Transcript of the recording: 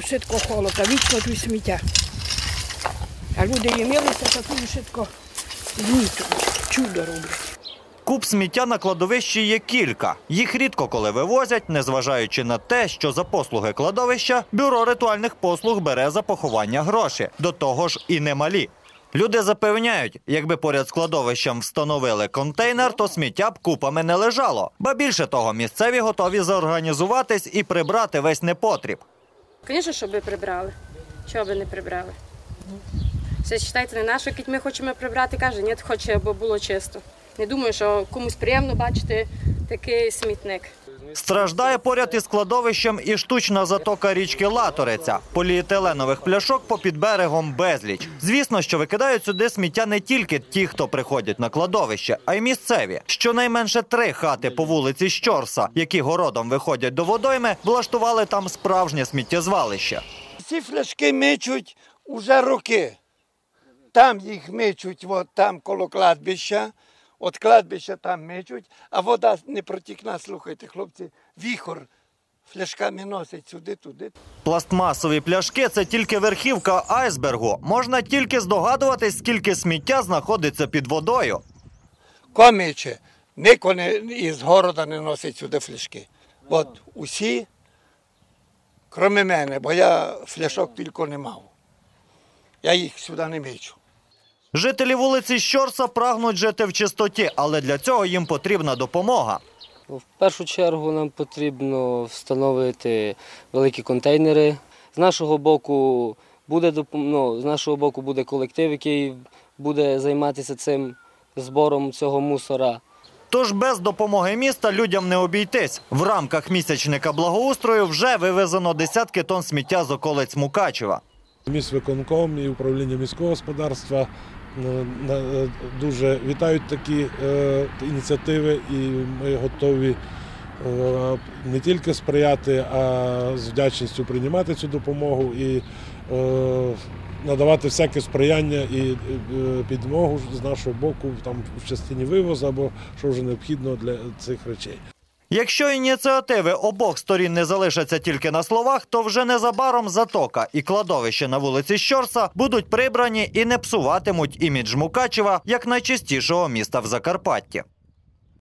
Швидко холодно, вічно тут сміття. А люди їмилися, то тут швидко змітують. Чудо роблять. Куб сміття на кладовищі є кілька. Їх рідко коли вивозять, незважаючи на те, що за послуги кладовища бюро ритуальних послуг бере за поховання гроші. До того ж і немалі. Люди запевняють, якби поряд з кладовищем встановили контейнер, то сміття б купами не лежало. Ба більше того, місцеві готові заорганізуватись і прибрати весь непотріб. Звісно, щоб ви прибрали. Чого ви не прибрали? Все вважайте, не наше, як ми хочемо прибрати, каже, ні, хоче, аби було чисто. Не думаю, що комусь приємно бачити такий смітник. Страждає поряд із кладовищем і штучна затока річки Латориця. Поліетиленових пляшок попід берегом безліч. Звісно, що викидають сюди сміття не тільки ті, хто приходять на кладовище, а й місцеві. Щонайменше три хати по вулиці Щорса, які городом виходять до водойми, влаштували там справжнє сміттєзвалище. Ці фляшки мичуть уже роки. Там їх мичуть, от там коло кладбища. От кладбища там мичуть, а вода не протікна, слухайте, хлопці, віхор фляшками носять сюди, туди. Пластмасові пляшки це тільки верхівка айсбергу. Можна тільки здогадуватись, скільки сміття знаходиться під водою. Комиче, ніко не, із города не носить сюди фляшки. От усі, крім мене, бо я фляшок тільки не мав. Я їх сюди не мичу. Жителі вулиці Щорса прагнуть жити в чистоті, але для цього їм потрібна допомога. В першу чергу нам потрібно встановити великі контейнери. З нашого боку буде ну, з нашого боку буде колектив, який буде займатися цим збором цього мусора. Тож без допомоги міста людям не обійтись. В рамках місячника благоустрою вже вивезено десятки тонн сміття з околиць Мукачева. Міськвиконком і управління міського господарства е, е, дуже вітають такі е, ініціативи, і ми готові не тільки сприяти, а з вдячністю приймати цю допомогу і надавати всяке сприяння і підмогу з нашого боку там в частині вивозу або що вже необхідно для цих речей. Якщо ініціативи обох сторін не залишаться тільки на словах, то вже незабаром затока і кладовище на вулиці Щорса будуть прибрані і не псуватимуть імідж Мукачева як найчистішого міста в Закарпатті.